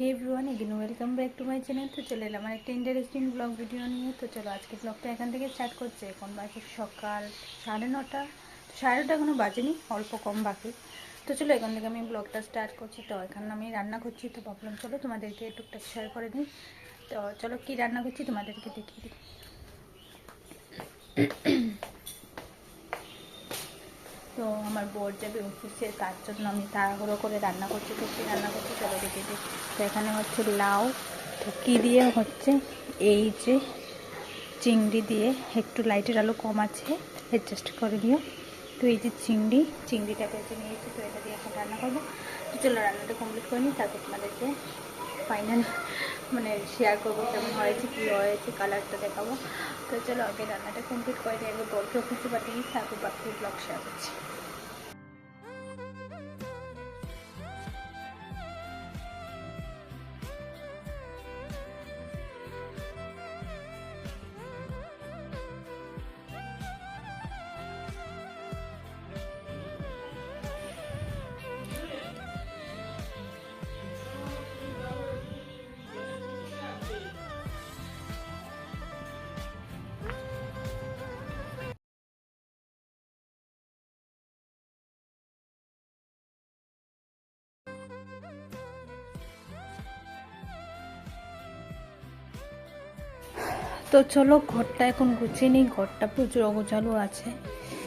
Hey everyone again welcome back to my channel তো চলে এলাম আর একটা ইন্টারেস্টিং ব্লগ ভিডিও নিয়ে। তো চলো আজকে ব্লগটা এখান থেকে স্টার্ট করছে। এখন বাজে সকাল সাড়ে নটা। তো সাড়ে নটা এখনও বাজেনি, অল্প কম বাকি। তো চলো এখান থেকে আমি ব্লগটা স্টার্ট করছি। তো এখানে আমি রান্না করছি, তো ভাবলাম চলো তোমাদেরকে টুকটাক শেয়ার করে দিই। তো চলো কী রান্না করছি তোমাদেরকে দেখিয়ে দিই। আমার বোর যাবে অফিসে তার জন্য আমি তাড়াহুড়ো করে রান্না করছি কী রান্না করছি, চলো দেখে দিই। তো এখানে হচ্ছে লাউ কী দিয়ে হচ্ছে? এই যে চিংড়ি দিয়ে, একটু লাইটের আলো কম আছে অ্যাডজাস্ট করে দিও। তো এই যে চিংড়ি চিংড়িটা বেঁচে নিয়েছি, তো এটা দিয়ে এখন রান্না করব। তো চলো রান্নাটা কমপ্লিট করে নিই, তারপর তোমাদেরকে ফাইনাল মানে শেয়ার করব কেমন হয়েছে, কী হয়েছে কালারটা দেখাবো। তো চলো আগে রান্নাটা কমপ্লিট করে দিই আগে বলকে অফিসে পাঠিয়ে তারপর বাকি ব্লগ শেয়ার করছি। তো চলো ঘরটা এখন গুছিয়ে নিই। ঘরটা প্রচুর অগোছালো আছে।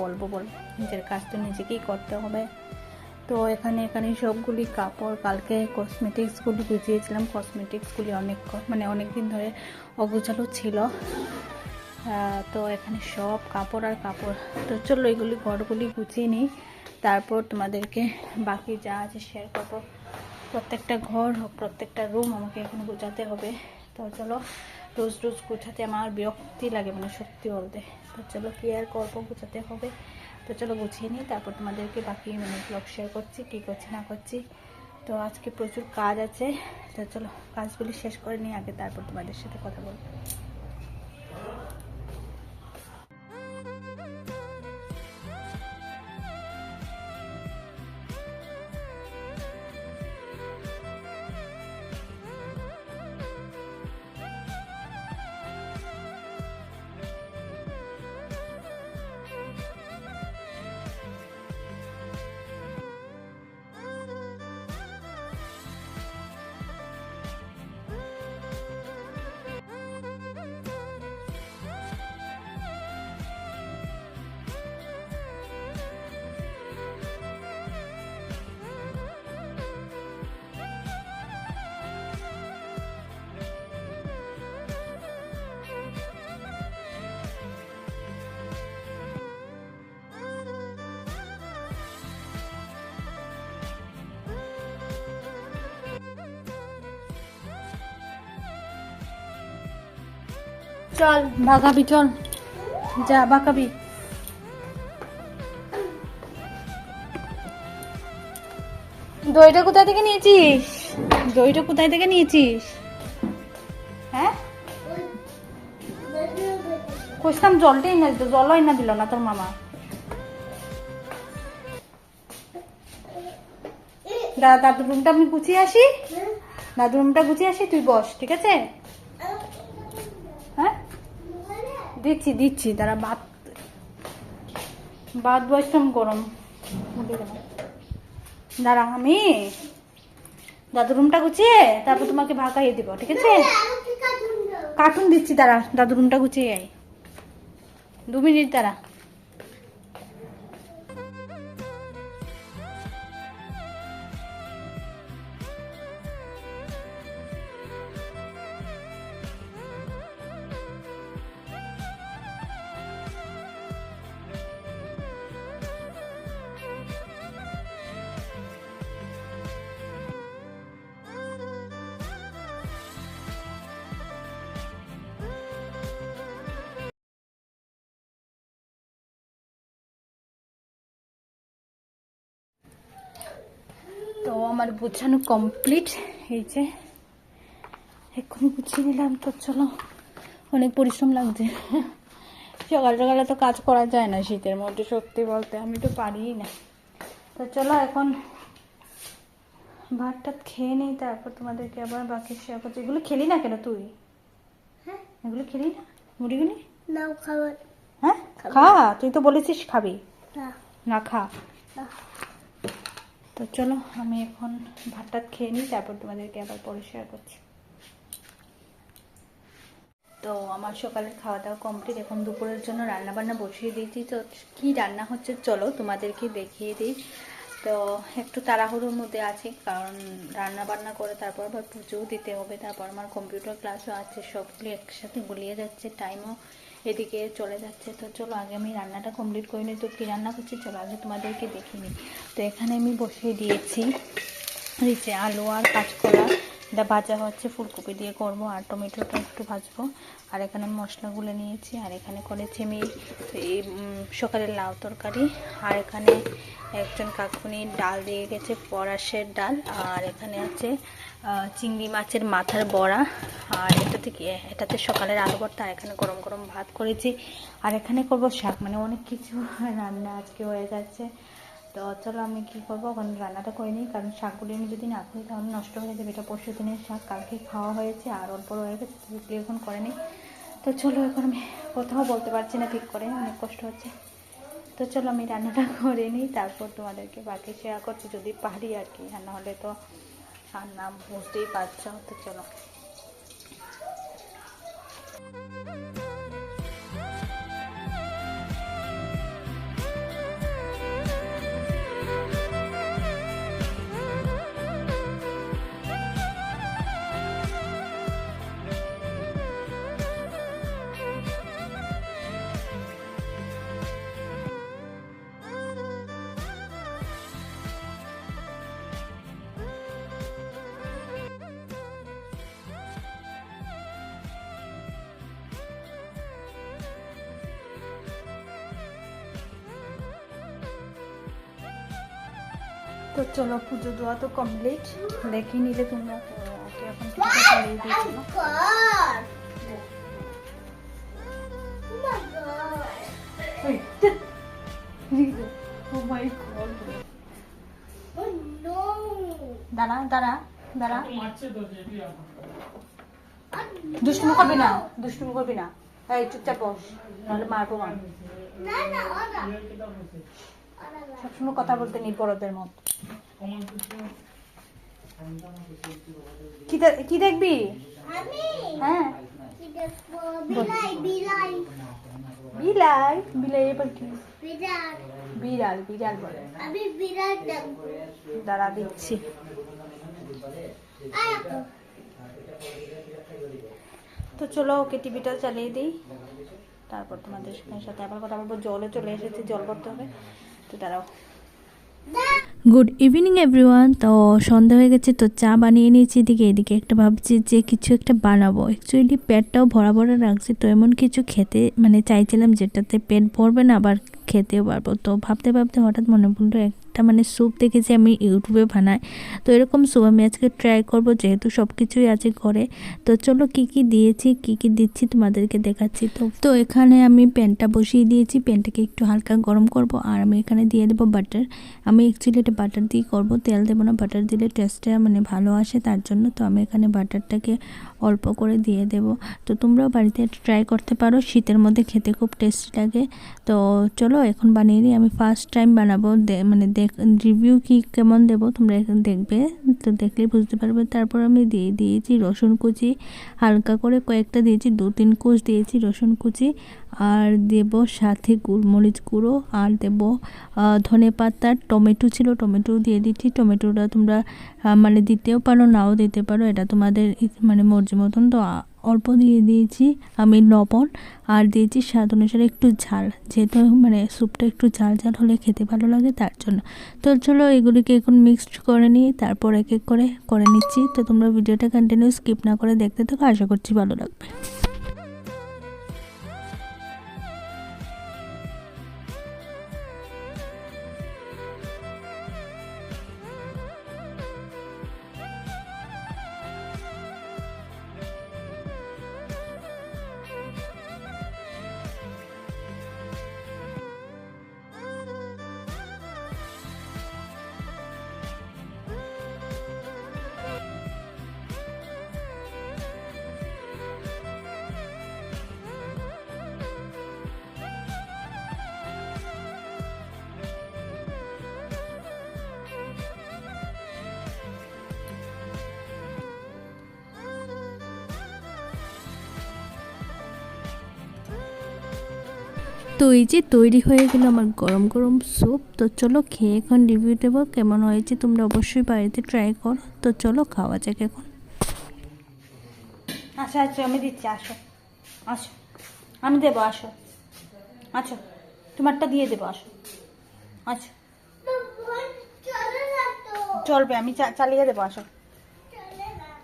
বলব বল নিজের কাজ তো নিজেকেই করতে হবে। তো এখানে এখানে সবগুলি কাপড়, কালকে কসমেটিক্সগুলি গুছিয়েছিলাম। কসমেটিক্সগুলি অনেক মানে অনেক দিন ধরে অগোছালো ছিল। তো এখানে সব কাপড় আর কাপড়। তো চলো এগুলি, ঘরগুলি গুছিয়ে নিই। তারপর তোমাদেরকে বাকি যা আছে শেয়ার করব। প্রত্যেকটা ঘর হোক প্রত্যেকটা রুম আমাকে এখন গোছাতে হবে। তো চলো রোজ রোজ গোছাতে আমার বিরক্তি লাগে মানে সত্যি বলতে। তো চলো কি আর করব, গোছাতে হবে। তো চলো গুছিয়ে নিই, তারপর তোমাদেরকে বাকি মানে ব্লগ শেয়ার করছি, কী করছি, না করছি। তো আজকে প্রচুর কাজ আছে। তো চলো কাজগুলি শেষ করে নিই, আগে তারপর তোমাদের সাথে কথা বলব। চল ভাগাবি চল। যা বাঁকাবি দইটা কোথায় থেকে নিয়েছিস? দইটা কোথায় থেকে নিয়েছিস? হ্যাঁ? কইসাম জলটাই না দিত জলই না দিল না তোর মামা। দাদা, দাদুর রুমটা আমি গুছিয়ে আসি। দাদুর রুমটা গুছিয়ে আসি, তুই বস, ঠিক আছে হ্যাঁ দিচ্ছি দিচ্ছি তারা ভাত ভাত বসতাম গরম। দাঁড়া আমি দাদু রুমটা গুছিয়ে তারপর তোমাকে ভাগাইয়ে দিব ঠিক আছে? কার্টুন দিচ্ছি তারা দাদু রুমটা গুছিয়ে আয়। দু মিনিট তারা আমার গোছানো কমপ্লিট এই যে এখন গুছিয়ে নিলাম তো চলো। অনেক পরিশ্রম লাগছে। সকাল সকালে তো কাজ করা যায় না শীতের মধ্যে সত্যি বলতে আমি তো পারিই না। তো চলো এখন ভাত টাত খেয়ে নেই তারপর তোমাদেরকে আবার বাকি শেয়ার করছি। এগুলো খেলি না কেন তুই? হ্যাঁ। এগুলো খেলি না? মুড়িগুলি? নাও খাবার। হ্যাঁ? খা তুই তো বলেছিস খাবি। না। না খা। না। তো চলো, আমি এখন ভাত টাত খেয়ে নিই, তারপর তোমাদেরকে আবার পরে শেয়ার করছি। তো আমার সকালের খাওয়া দাওয়া কমপ্লিট এখন দুপুরের জন্য রান্না বান্না বসিয়ে দিয়েছি। তো কি রান্না হচ্ছে চলো তোমাদেরকে দেখিয়ে দিই। তো একটু তাড়াহুড়োর মধ্যে আছি, কারণ রান্না বান্না করে তারপর আবার পুজোও দিতে হবে, তারপর আমার কম্পিউটার ক্লাসও আছে, সবগুলো একসাথে গুলিয়ে যাচ্ছে টাইমও এদিকে চলে যাচ্ছে। তো চলো আগে আমি রান্নাটা কমপ্লিট করে নিই। তো কী রান্না করছি? চলো আগে তোমাদেরকে দেখিনি তো এখানে আমি বসিয়ে দিয়েছি নিচে আলু আর কাঁচকলা। এটা ভাজা হচ্ছে, ফুলকপি দিয়ে করব আর টমেটোটা একটু ভাজবো। আর এখানে মশলাগুলো নিয়েছি, আর এখানে করেছি আমি এই সকালের লাউ তরকারি। আর এখানে একজন কাকুনি ডাল দিয়ে গেছে, পরাশের ডাল। আর এখানে আছে চিংড়ি মাছের মাথার বড়া। আর এটাতে কি এটাতে সকালের আলু ভর্তা, আর এখানে গরম গরম ভাত করেছি। আর এখানে করব শাক মানে অনেক কিছু রান্না আজকে হয়ে যাচ্ছে। তো চলো আমি কি করব? ওখানে রান্নাটা করে নিই। কারণ শাকগুলি আমি যদি না করি, তাহলে নষ্ট হয়ে যাবে। এটা পরশু দিনের শাক। কালকে খাওয়া হয়েছে। আর অল্প রয়ে গেছে। সেগুলি এখন করে নিই। তো চলো এখন আমি কোথাও বলতে পারছি না ঠিক করে। অনেক কষ্ট হচ্ছে। তো চলো আমি রান্নাটা করে নিই। তারপর তোমাদেরকে বাকি শেয়ার করছি। যদি পারি আর কি। আর নাহলে তো আর নাম বুঝতেই পারছ। তো চলো। তো চলো পুজো দেওয়া তো কমপ্লিট দেখে নিলে তোমরা। ওকে এখন দিয়েছিল. Oh my God. Oh my God Oh no. দাঁড়া দাঁড়া দাঁড়া। Oh, করবি না দুষ্টুমি করবি না। এই চুপচাপ বস নাহলে মারবো মা না না ওরা সবসময় কথা বলতে নেই বড়দের মত। কি দেখবি? হ্যাঁ। বিলাই বিলাই। এবার কি? বিড়াল। বিড়াল বলে। আমি দেখব। দাঁড়া দিচ্ছি তো চলো ওকে টিভিটা চালিয়ে দিই। তারপর তোমাদের সাথে আবার কথা বলব। জলে চলে এসেছে জল করতে হবে। তো দাঁড়াও। গুড ইভিনিং এভরিওয়ান তো সন্ধ্যা হয়ে গেছে, তো চা বানিয়ে নিয়েছি এদিকে এদিকে একটা ভাবছি যে কিছু একটা বানাবো। অ্যাকচুয়ালি পেটটাও ভরা ভরা রাখছি তো এমন কিছু খেতে মানে চাইছিলাম যেটাতে পেট ভরবে না, আবার খেতেও পারব। তো ভাবতে ভাবতে হঠাৎ মনে পড়ল একটা মানে স্যুপ দেখেছি আমি ইউটিউবে বানাই তো এরকম স্যুপ আমি আজকে ট্রাই করব, যেহেতু সব কিছুই আছে ঘরে। তো চলো কি কি দিয়েছি, কি কি দিচ্ছি তোমাদেরকে দেখাচ্ছি। তো তো এখানে আমি প্যানটা বসিয়ে দিয়েছি প্যানটাকে একটু হালকা গরম করব, আর আমি এখানে দিয়ে দেবো বাটার আমি অ্যাকচুয়ালি এটা বাটার দিয়ে করব, তেল দেবো না বাটার দিলে টেস্টটা মানে ভালো আসে তার জন্য। তো আমি এখানে বাটারটাকে অল্প করে দিয়ে দেব। তো তোমরাও বাড়িতে ট্রাই করতে পারো, শীতের মধ্যে খেতে খুব টেস্ট লাগে। তো চলো এখন বানিয়ে নিই, আমি ফার্স্ট টাইম বানাবো দে- মানে দেখ রিভিউ কি কেমন দেবো তোমরা এখন দেখবে, তো দেখলেই বুঝতে পারবে। তারপর আমি দিয়ে দিয়েছি রসুন কুচি, হালকা করে কয়েকটা দিয়েছি দু তিন কুচ দিয়েছি রসুন কুচি, আর দেব সাথে গোলমরিচ গুঁড়ো, আর দেব ধনে পাতা, টমেটো ছিল, টমেটো দিয়ে দিচ্ছি। টমেটোটা তোমরা মানে দিতেও পারো, নাও দিতে পারো, এটা তোমাদের মানে মর্জি মতন। তো অল্প দিয়ে দিয়েছি আমি লবণ আর দিয়েছি স্বাদ অনুসারে একটু ঝাল। যেহেতু মানে স্যুপটা একটু ঝাল ঝাল হলে খেতে ভালো লাগে তার জন্য। তো চলো এগুলিকে এখন মিক্সড করে নিই, তারপর এক এক করে করে নিচ্ছি। তো তোমরা ভিডিওটা কন্টিনিউ স্কিপ না করে দেখতে থাকো, আশা করছি ভালো লাগবে। তো এই যে তৈরি হয়ে গেল আমার গরম গরম স্যুপ, তো চলো খেয়ে এখন রিভিউ দেবো কেমন হয়েছে, তোমরা অবশ্যই বাড়িতে ট্রাই করো। তো চলো খাওয়া যাক এখন। আচ্ছা আচ্ছা আমি দিচ্ছি, আসো। আসো। আমি দেবো, আসো। আচ্ছা তোমারটা দিয়ে দেবো, আসো। আচ্ছা। চলবে, আমি চালিয়ে দেবো, আসো।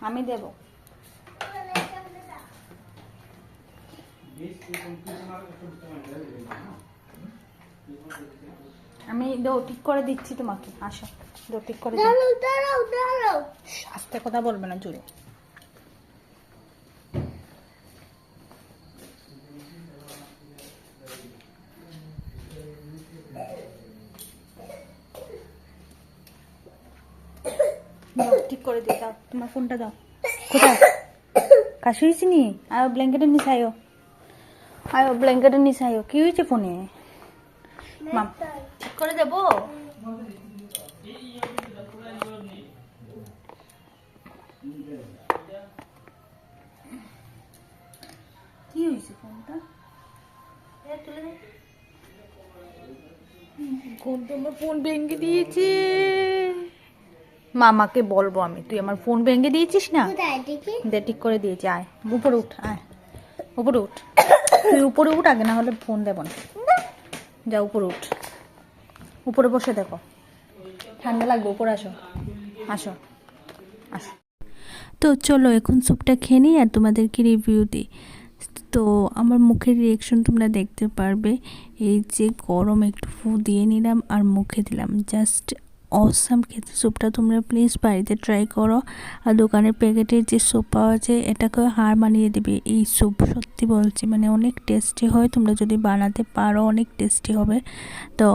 আমি দেবো। আমি দো ঠিক করে দিচ্ছি তোমাকে আসো। দো ঠিক করে আস্তে কথা বলবে না জোরে। ঠিক করে দাও তোমার ফোনটা দাও। কোথায়? কাশি আয়ো ব্ল্যাঙ্কেটের নিচে আয়ো আয়ো ব্ল্যাঙ্কেটের নিচে আয়ো। কি হয়েছে ফোনে? মাম ঠিক করে দেবো? কি হয়েছে ফোনটা? আমার ফোন ভেঙে দিয়েছে। মামাকে বলব আমি তুই আমার ফোন ভেঙে দিয়েছিস না? দে ঠিক করে দিয়েছি আয়। উপরে উঠ আয়। উপরে উঠ। তুই উপরে উঠ আগে, না হলে ফোন দেবো না। যা, উপরে উঠ। উপরে বসে দেখো। ঠান্ডা লাগবে, উপরে আসো। আসো। আসো। তো চলো, এখন স্যুপটা খেয়ে নিই আর তোমাদেরকে রিভিউ দিই। তো আমার মুখের রিয়েকশন তোমরা দেখতে পারবে। এই যে গরম, একটু ফু দিয়ে নিলাম আর মুখে দিলাম। জাস্ট অসাম খেতে স্যুপটা তোমরা প্লিজ বাড়িতে ট্রাই করো। আর দোকানের প্যাকেটের যে স্যুপ পাওয়া যায়, এটাকে হার মানিয়ে দেবে। এই স্যুপ সত্যি বলছি মানে অনেক টেস্টি হয়। তোমরা যদি বানাতে পারো, অনেক টেস্টি হবে। তো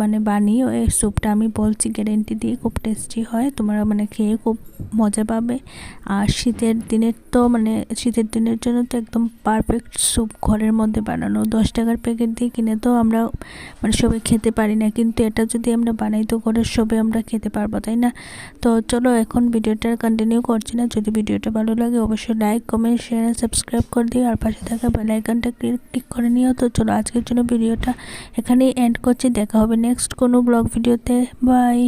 মানে বানিয়ে এই স্যুপটা আমি বলছি গ্যারেন্টি দিয়ে খুব টেস্টি হয়। তোমরা মানে খেয়ে খুব মজা পাবে। আর শীতের দিনের তো মানে শীতের দিনের জন্য তো একদম পারফেক্ট স্যুপ ঘরের মধ্যে বানানো। দশ টাকার প্যাকেট দিয়ে কিনে তো আমরা মানে সবাই খেতে পারি না। কিন্তু এটা যদি আমরা বানাই, তো ঘরের সবাই আমরা খেতে পারব, তাই না? তো চলো এখন ভিডিওটা কন্টিনিউ করছি না। যদি ভিডিওটা ভালো লাগে অবশ্যই লাইক কমেন্ট শেয়ার সাবস্ক্রাইব করে দিও। আর পাশে থাকা বেলাইকানটা ক্লিক করে নিও। তো চলো আজকের জন্য ভিডিওটা এখানেই এন্ড করছি। দেখা হবে নেক্সট কোনো ব্লগ ভিডিওতে বাই